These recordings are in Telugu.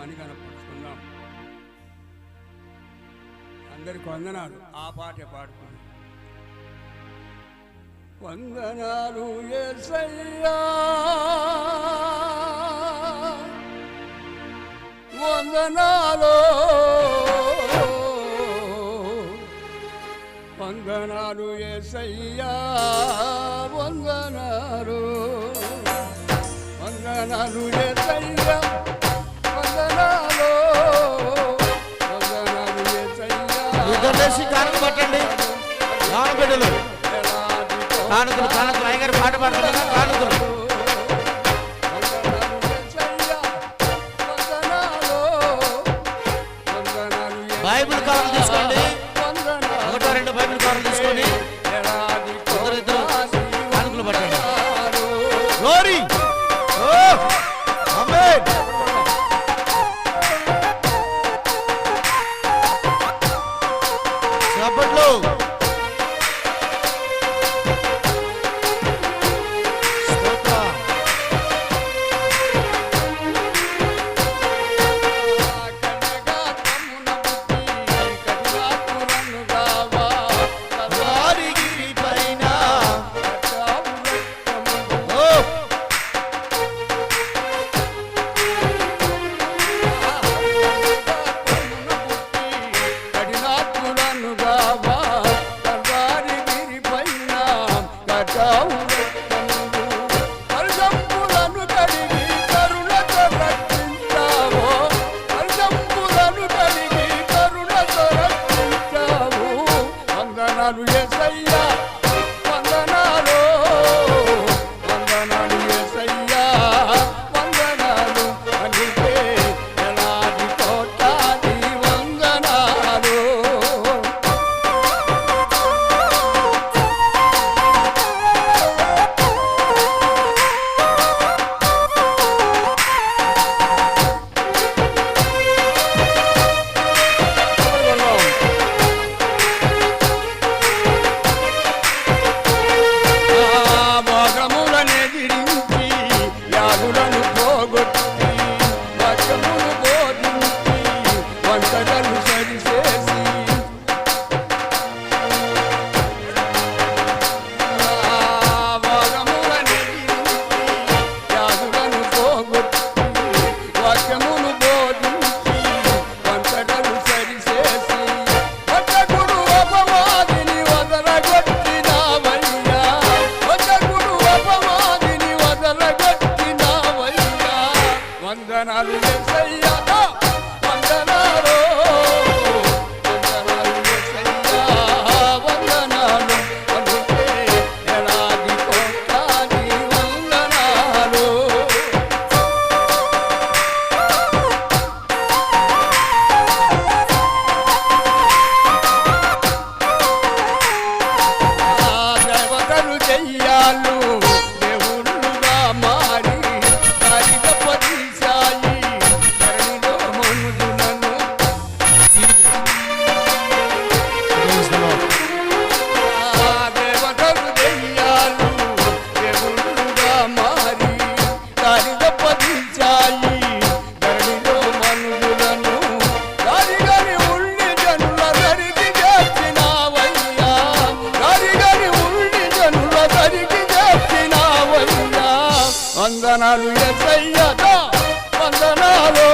అని కనపరుచుకున్నాం అందరికి వందనాలు. ఆ పాటే పాడుకున్నాం వందనాలు వందనాలు. వందనాలు ఏసయ్యా. వందనాలు. వందనాలు ఏసయ్యా. పాడండి కానుకడులు కానుకలు కానుకలు అయ్యగారు పాట పాడతారు? కానుకలు. బైబుల్ కాలం తీసుకోండి. ఒకటో రెండు బైబుల్ కాలం తీసుకొని Boom. వందనాలు వందనాలు ఎత్తయ్యక వందనాలు.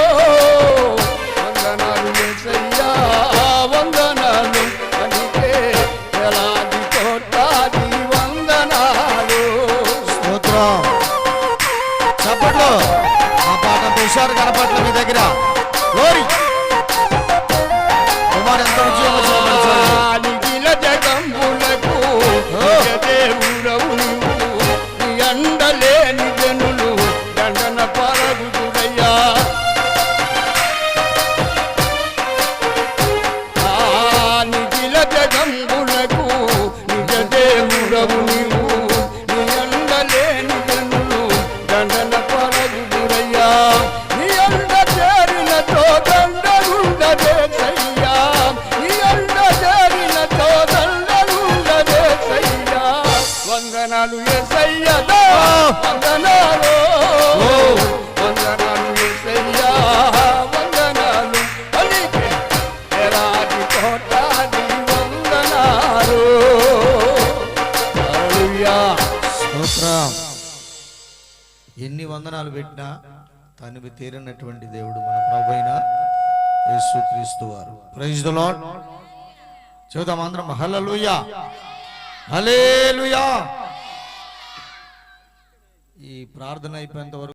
Bravo News. స్తోత్రం. ఎన్ని వందనాలు పెట్టినా తనివి తీరినటువంటి దేవుడు మన ప్రభు అయిన యేసుక్రీస్తు వారు. ప్రైజ్ ద లార్డ్ చూద్దాం అందరం. హల్లెలూయా హల్లెలూయా ఈ ప్రార్థన అయిపోయేంత వరకు